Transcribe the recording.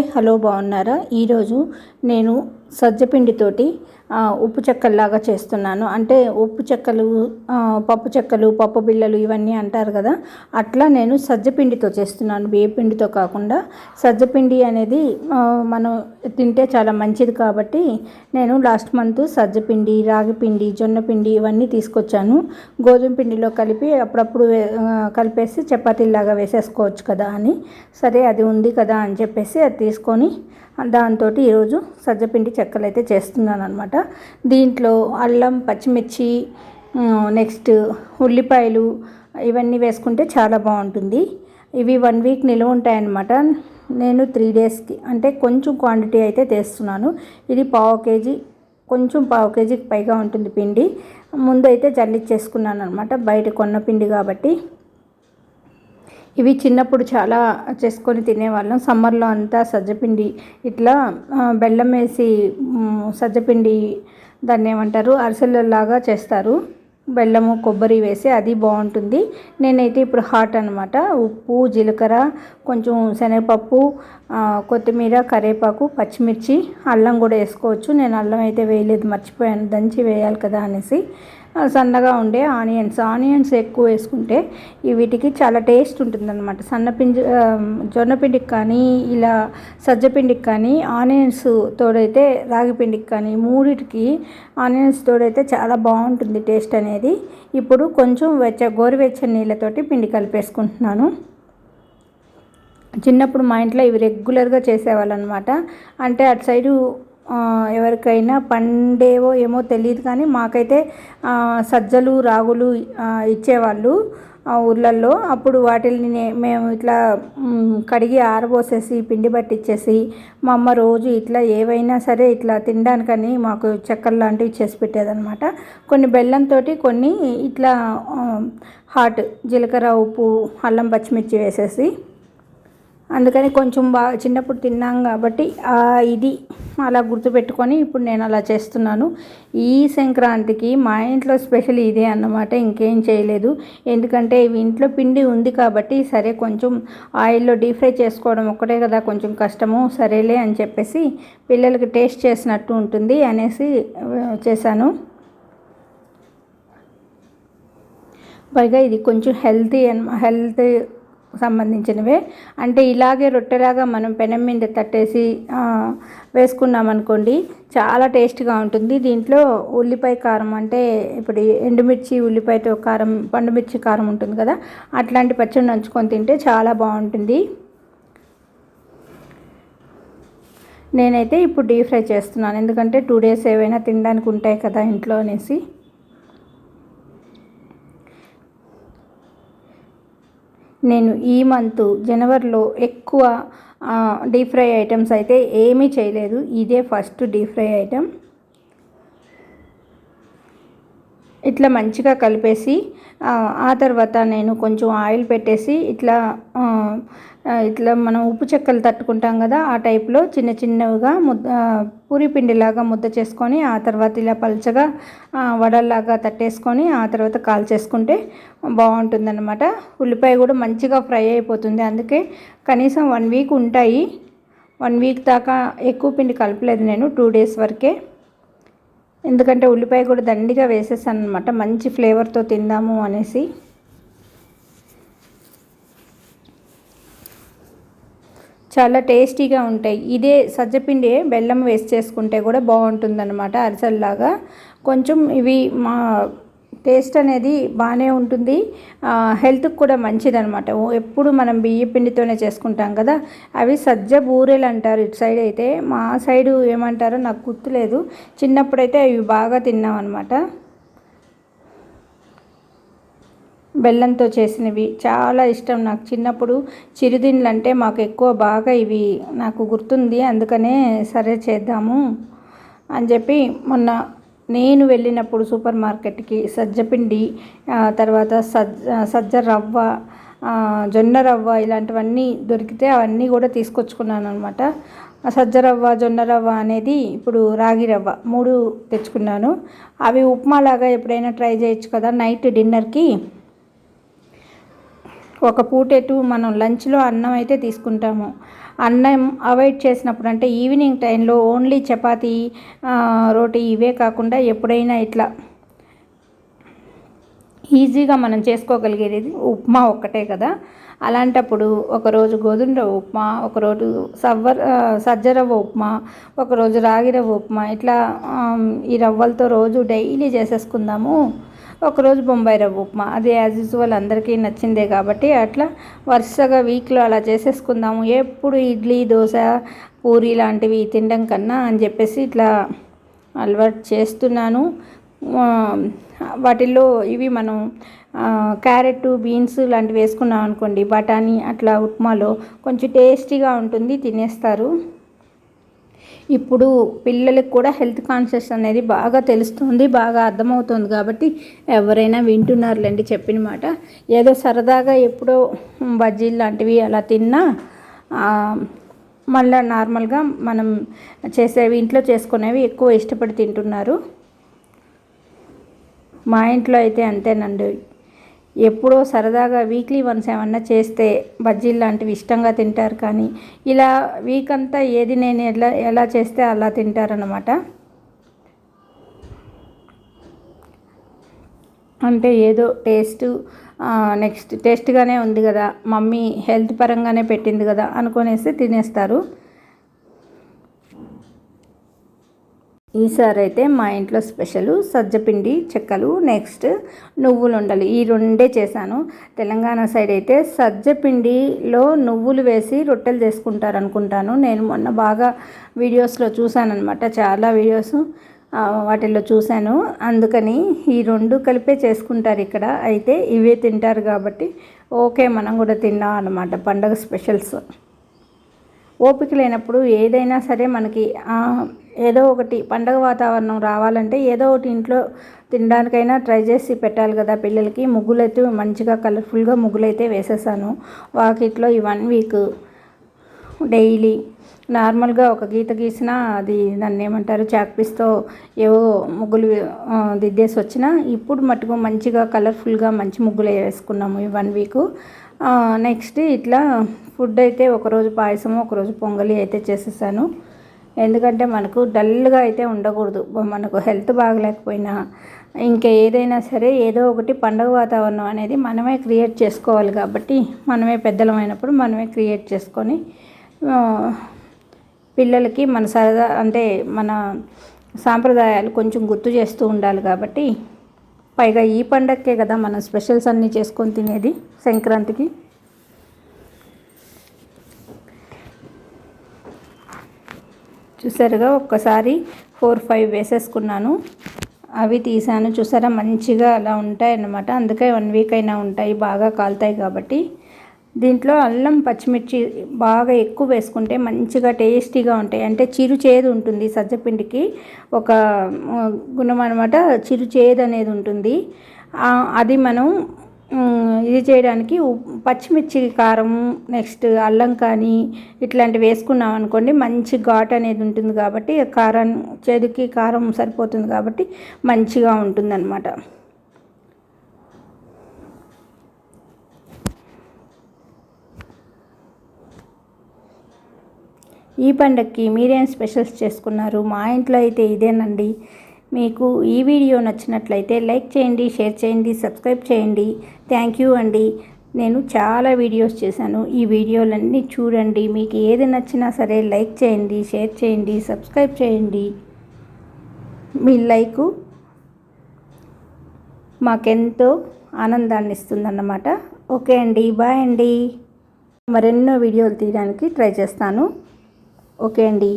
Hi hello బాగున్నారా? ఈరోజు నేను సజ్జపిండితోటి ఉప్పు చెక్కల్లాగా చేస్తున్నాను. అంటే ఉప్పు చెక్కలు పప్పు చెక్కలు పప్పు బిళ్ళలు ఇవన్నీ అంటారు కదా అట్లా నేను సజ్జపిండితో చేస్తున్నాను. బియ్యపిండితో కాకుండా సజ్జపిండి అనేది మనం తింటే చాలా మంచిది కాబట్టి నేను లాస్ట్ మంత్ సజ్జపిండి రాగిపిండి జొన్నపిండి ఇవన్నీ తీసుకొచ్చాను. గోధుమ పిండిలో కలిపి అప్పుడప్పుడు కలిపేసి చపాతీలాగా వేసేసుకోవచ్చు కదా అని. సరే అది ఉంది కదా అని చెప్పేసి అది తీసుకొని దాంతో ఈరోజు సజ్జపిండి చెక్కలు అయితే చేస్తున్నాను అనమాట దీంట్లో అల్లం పచ్చిమిర్చి నెక్స్ట్ ఉల్లిపాయలు ఇవన్నీ వేసుకుంటే చాలా బాగుంటుంది. ఇవి వన్ వీక్ నిల్వ ఉంటాయన్నమాట. నేను త్రీ డేస్కి అంటే కొంచెం క్వాంటిటీ అయితే తెస్తున్నాను. ఇది పావు కేజీ కొంచెం పావు కేజీకి పైగా ఉంటుంది పిండి. ముందు అయితే జల్లిచ్చేసుకున్నాను అనమాట బయట కొన్న పిండి కాబట్టి ఇవి చిన్నప్పుడు చాలా చేసుకొని తినేవాళ్ళం. సమ్మర్లో అంతా సజ్జపిండి ఇట్లా బెల్లం వేసి సజ్జపిండి దాన్ని ఏమంటారు అరిసెలలాగా చేస్తారు. బెల్లము కొబ్బరి వేసి అది బాగుంటుంది. నేనైతే ఇప్పుడు హాట్ అనమాట ఉప్పు జీలకర్ర కొంచెం శనగపప్పు కొత్తిమీర కరివేపాకు పచ్చిమిర్చి అల్లం కూడా వేసుకోవచ్చు. నేను అల్లం అయితే వేయలేదు మర్చిపోయాను. దంచి వేయాలి కదా అనేసి. సన్నగా ఉండే ఆనియన్స్. ఆనియన్స్ ఎక్కువ వేసుకుంటే వీటికి చాలా టేస్ట్ ఉంటుందన్నమాట. సన్నపిండి జొన్నపిండికి కానీ ఇలా సజ్జపిండికి కానీ ఆనియన్స్ తోడైతే రాగి పిండికి కానీ మూడిటికి ఆనియన్స్ తోడైతే చాలా బాగుంటుంది టేస్ట్ అనేది. ఇప్పుడు కొంచెం వెచ్చ గోరువెచ్చని నీళ్ళతోటి పిండి కలిపేసుకుంటున్నాను. చిన్నప్పుడు మా ఇంట్లో ఇవి రెగ్యులర్గా చేసేవాళ్ళు అనమాట అంటే అటు సైడు ఎవరికైనా పండేవో ఏమో తెలియదు కానీ మాకైతే సజ్జలు రాగులు ఇచ్చేవాళ్ళు ఆ ఊర్లల్లో. అప్పుడు వాటిని మేము ఇట్లా కడిగి ఆరబోసేసి పిండి పట్టించేసి మా అమ్మ రోజు ఇట్లా ఏవైనా సరే ఇట్లా తినడానికని మాకు చక్కెర లాంటివి చేసి పెట్టేదనమాట కొన్ని బెల్లంతో కొన్ని ఇట్లా హాట్ జీలకర్ర ఉప్పు అల్లం పచ్చిమిర్చి వేసేసి అందుకని కొంచెం బాగా చిన్నప్పుడు తిన్నాం కాబట్టి ఇది అలా గుర్తుపెట్టుకొని ఇప్పుడు నేను అలా చేస్తున్నాను. ఈ సంక్రాంతికి మా ఇంట్లో స్పెషల్ ఇదే అన్నమాట ఇంకేం చేయలేదు. ఎందుకంటే ఇవి ఇంట్లో పిండి ఉంది కాబట్టి సరే కొంచెం ఆయిల్లో డీప్ ఫ్రై చేసుకోవడం ఒక్కటే కదా కొంచెం కష్టము సరేలే అని చెప్పేసి పిల్లలకి టేస్ట్ చేసినట్టు ఉంటుంది అనేసి చేశాను. పైగా ఇది కొంచెం హెల్తీ అన్ హెల్త్ సంబంధించినవే. అంటే ఇలాగే రొట్టెలాగా మనం పెనం మీద తట్టేసి వేసుకున్నామనుకోండి చాలా టేస్ట్గా ఉంటుంది. దీంట్లో ఉల్లిపాయ కారం అంటే ఇప్పుడు ఎండుమిర్చి ఉల్లిపాయతో కారం పండుమిర్చి కారం ఉంటుంది కదా అట్లాంటి పచ్చడి నంచుకొని తింటే చాలా బాగుంటుంది. నేనైతే ఇప్పుడు డీప్ ఫ్రై చేస్తున్నాను. ఎందుకంటే టూ డేస్ ఏవైనా తినడానికి ఉంటాయి కదా ఇంట్లో అనేసి. నేను ఈ మంత్ జనవరిలో ఎక్కువ డీప్ ఫ్రై ఐటమ్స్ అయితే ఏమీ చేయలేదు. ఇదే ఫస్ట్ డీప్ ఫ్రై ఐటమ్. ఇట్లా మంచిగా కలిపేసి ఆ, తర్వాత నేను కొంచెం ఆయిల్ పెట్టేసి ఇట్లా ఇట్లా మనం ఉప్పు చెక్కలు తట్టుకుంటాం కదా ఆ టైప్లో చిన్న చిన్నవిగా ముద్ద పూరి పిండిలాగా ముద్ద చేసుకొని ఆ తర్వాత ఇలా పల్చగా వడల్లాగా తట్టేసుకొని ఆ తర్వాత కాల్చేసుకుంటే బాగుంటుందన్నమాట. ఉల్లిపాయ కూడా మంచిగా ఫ్రై అయిపోతుంది. అందుకే కనీసం వన్ వీక్ ఉంటాయి. వన్ వీక్ దాకా ఎక్కువ పిండి కలపలేదు నేను టూ డేస్ వరకే. ఎందుకంటే ఉల్లిపాయ కూడా దండిగా వేసేసాను అనమాట మంచి ఫ్లేవర్తో తిందాము అనేసి. చాలా టేస్టీగా ఉంటాయి. ఇదే సజ్జపిండి బెల్లం వేసి చేసుకుంటే కూడా బాగుంటుందన్నమాట అరిసెల్లాగా. కొంచెం ఇవి మా టేస్ట్ అనేది బాగానే ఉంటుంది. హెల్త్కి కూడా మంచిదనమాట ఓ- ఎప్పుడు మనం బియ్య పిండితోనే చేసుకుంటాం కదా. అవి సజ్జ బూరెలు అంటారు ఇటు సైడ్ అయితే. మా సైడు ఏమంటారో నాకు గుర్తులేదు. చిన్నప్పుడైతే అవి బాగా తిన్నాం అనమాట బెల్లంతో చేసినవి చాలా ఇష్టం నాకు. చిన్నప్పుడు చిరుదిండ్లు అంటే మాకు ఎక్కువ బాగా ఇవి నాకు గుర్తుంది. అందుకనే సరే చేద్దాము అని చెప్పి మొన్న నేను వెళ్ళినప్పుడు సూపర్ మార్కెట్కి సజ్జపిండి తర్వాత సజ్జ సజ్జ రవ్వ జొన్న రవ్వ ఇలాంటివన్నీ దొరికితే అవన్నీ కూడా తీసుకొచ్చుకున్నాను అనమాట సజ్జ రవ్వ జొన్న రవ్వ అనేది ఇప్పుడు రాగి రవ్వ మూడు తెచ్చుకున్నాను. అవి ఉప్మాలాగా ఎప్పుడైనా ట్రై చేయొచ్చు కదా నైట్ డిన్నర్కి. ఒక పూట ఎటు మనం లంచ్లో అన్నం అయితే తీసుకుంటాము. అన్నం అవాయిడ్ చేసినప్పుడు అంటే ఈవినింగ్ టైంలో ఓన్లీ చపాతీ రోటీ ఇవే కాకుండా ఎప్పుడైనా ఇట్లా ఈజీగా మనం చేసుకోగలిగేది ఉప్మా ఒక్కటే కదా. అలాంటప్పుడు ఒకరోజు గోధుమ ఉప్మా ఒకరోజు సవ్వర్ సజ్జ రవ్వ ఉప్మా ఒకరోజు రాగి రవ్వ ఉప్మా ఇట్లా ఈ రవ్వలతో రోజు డైలీ చేసేసుకుందాము. ఒకరోజు బొంబాయి రవ్వ ఉప్మా. అది యాజ్ యూజువల్ అందరికీ నచ్చిందే కాబట్టి అట్లా వరుసగా వీక్లో అలా చేసేసుకుందాము. ఎప్పుడు ఇడ్లీ దోశ పూరి లాంటివి తినడం కన్నా అని చెప్పేసి ఇట్లా అలవాటు చేస్తున్నాను. వాటిల్లో ఇవి మనం క్యారెట్ బీన్స్ లాంటివి వేసుకున్నాం అనుకోండి బఠానీ అట్లా ఉప్మాలో కొంచెం టేస్టీగా ఉంటుంది తినేస్తారు. ఇప్పుడు పిల్లలకు కూడా హెల్త్ కాన్షియస్ అనేది బాగా తెలుస్తుంది బాగా అర్థమవుతుంది కాబట్టి ఎవరైనా వింటున్నారులేండి చెప్పిన మాట. ఏదో సరదాగా ఎప్పుడో బజ్జీలు లాంటివి అలా తిన్నా మళ్ళీ నార్మల్గా మనం చేసేవి ఇంట్లో చేసుకునేవి ఎక్కువ ఇష్టపడి తింటున్నారు. మా ఇంట్లో అయితే అంతేనండి. ఎప్పుడో సరదాగా వీక్లీ వన్స్ ఏమన్నా చేస్తే బజ్జీలు లాంటివి ఇష్టంగా తింటారు కానీ ఇలా వీక్ అంతా ఏది నేను ఎలా ఎలా చేస్తే అలా తింటారనమాట అంటే ఏదో టేస్ట్ నెక్స్ట్ టేస్ట్గానే ఉంది కదా మమ్మీ హెల్త్ పరంగానే పెట్టింది కదా అనుకునేసి తినేస్తారు. ఈసారి అయితే మా ఇంట్లో స్పెషల్ సజ్జపిండి చెక్కలు నెక్స్ట్ నువ్వులు ఉండలు ఈ రెండే చేశాను. తెలంగాణ సైడ్ అయితే సజ్జపిండిలో నువ్వులు వేసి రొట్టెలు చేసుకుంటారు అనుకుంటాను నేను మొన్న బాగా వీడియోస్లో చూశానమాట చాలా వీడియోస్ వాటిల్లో చూశాను. అందుకని ఈ రెండు కలిపే చేసుకుంటారు ఇక్కడ. అయితే ఇవే తింటారు కాబట్టి ఓకే మనం కూడా తిన్నాం అనమాట పండగ స్పెషల్స్. ఓపిక లేనప్పుడు ఏదైనా సరే మనకి ఏదో ఒకటి పండగ వాతావరణం రావాలంటే ఏదో ఒకటి ఇంట్లో తినడానికైనా ట్రై చేసి పెట్టాలి కదా పిల్లలకి. ముగ్గులైతే మంచిగా కలర్ఫుల్గా ముగ్గులైతే వేసేసాను. వాకిట్లో ఈ వన్ వీక్ డైలీ నార్మల్గా ఒక గీత గీసినా అది దాన్ని ఏమంటారు చాక్పీస్తో ఏవో ముగ్గులు దిద్దేసి వచ్చినా ఇప్పుడు మటుకు మంచిగా కలర్ఫుల్గా మంచి ముగ్గులు వేసుకున్నాము ఈ వన్ వీక్. నెక్స్ట్ ఇట్లా ఫుడ్ అయితే ఒకరోజు పాయసము ఒకరోజు పొంగలి అయితే చేసేసాను. ఎందుకంటే మనకు డల్గా అయితే ఉండకూడదు. మనకు హెల్త్ బాగలేకపోయినా ఇంకా ఏదైనా సరే ఏదో ఒకటి పండగ వాతావరణం అనేది మనమే క్రియేట్ చేసుకోవాలి కాబట్టి మనమే పెద్దలమైనప్పుడు మనమే క్రియేట్ చేసుకొని పిల్లలకి మన సరదా అంటే మన సాంప్రదాయాలు కొంచెం గుర్తు చేస్తూ ఉండాలి కాబట్టి పైగా ఈ పండగకే కదా మనం స్పెషల్స్ అన్నీ చేసుకొని తినేది సంక్రాంతికి. చూసారుగా ఒక్కసారి ఫోర్ ఫైవ్ వేసేసుకున్నాను. అవి తీసాను. చూసారా మంచిగా అలా ఉంటాయి అన్నమాట అందుకే వన్ వీక్ అయినా ఉంటాయి బాగా కాలుతాయి కాబట్టి. దీంట్లో అల్లం పచ్చిమిర్చి బాగా ఎక్కువ వేసుకుంటే మంచిగా టేస్టీగా ఉంటాయి. అంటే చిరు చేదు ఉంటుంది సజ్జపిండికి. ఒక గుణం అనమాట చిరు చేదు అనేది ఉంటుంది. అది మనం ఇది చేయడానికి పచ్చిమిర్చి కారం నెక్స్ట్ అల్లం కానీ ఇట్లాంటివి వేసుకున్నాం అనుకోండి మంచి ఘాట్ అనేది ఉంటుంది కాబట్టి కారం చేదుకి కారం సరిపోతుంది కాబట్టి మంచిగా ఉంటుందన్నమాట. ఈ పండక్కి మీరేం స్పెషల్స్ చేసుకున్నారు? మా ఇంట్లో అయితే ఇదేనండి. మీకు ఈ వీడియో నచ్చినట్లయితే లైక్ చేయండి షేర్ చేయండి సబ్స్క్రైబ్ చేయండి. థ్యాంక్ యూ అండి. నేను చాలా వీడియోస్ చేశాను. ఈ వీడియోలన్నీ చూడండి. మీకు ఏది నచ్చినా సరే లైక్ చేయండి షేర్ చేయండి సబ్స్క్రైబ్ చేయండి. మీ లైకు మాకెంతో ఆనందాన్ని ఇస్తుందన్నమాట. ఓకే అండి. బాయ్ అండి. మరెన్నో వీడియోలు తీయడానికి ట్రై చేస్తాను. ఓకే అండి.